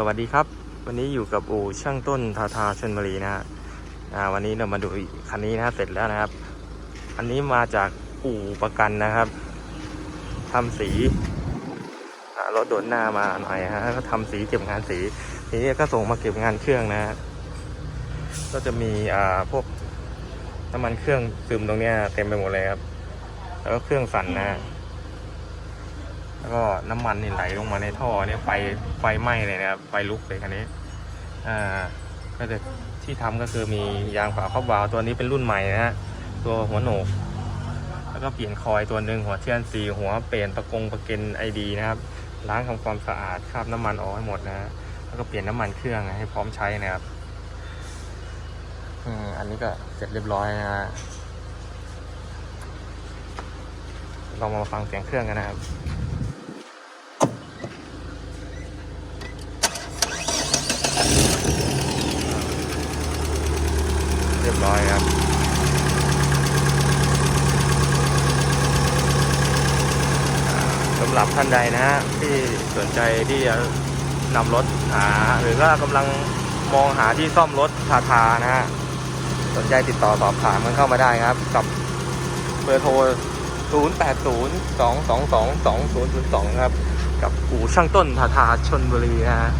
สวัสดีครับ วันนี้อยู่กับอู่ช่างต้นทาทาชนบุรีนะฮะวันนี้เรามาดูคันนี้นะเสร็จแล้วนะครับ อันนี้มาจากอู่ประกันนะครับทำสีรถโดนหน้ามาหน่อยฮะก็ทำสีเก็บงานสีทีนี้ก็ส่งมาเก็บงานเครื่องนะฮะก็จะมีอ่าพวกน้ำมันเครื่องซึมตรงเนี้ยเต็มไปหมดเลยครับ แล้วก็เครื่องสั่นนะฮะ แล้วก็น้ำมันนี่ไหลลงมาในท่อเนี่ยไฟไฟไหม้เลยนะครับไฟลุกเลยคันนี้อ่าก็จะที่ทำก็คือมียางฝาครอบวาล์วตัวนี้เป็นรุ่นใหม่นะฮะตัวหัวโหนก แล้วก็เปลี่ยนคอยตัวหนึ่งหัวเทียนสีหัวเปลี่ยนประกงประเก็นไอดีนะครับล้างทำความสะอาดคราบน้ำมันออกให้หมดนะฮะแล้วก็เปลี่ยนน้ำมันเครื่องให้พร้อมใช้นะครับอืมอันนี้ก็เสร็จเรียบร้อยนะฮะเรามาฟังเสียงเครื่องกันนะครับ รียบร้อยครับสำหรับท่านใดนะฮะที่สนใจที่จะนำรถหาหรือว่ากำลังมองหาที่ซ่อมรถทาทานะฮะสนใจติดต่อสอบถามกันเข้ามาได้ครับ กับเบอร์โทร 0 8 0 2 2 2 2 0 0 2 ครับ กับอู่ช่างต้นทาทาชนบุรีนะฮะ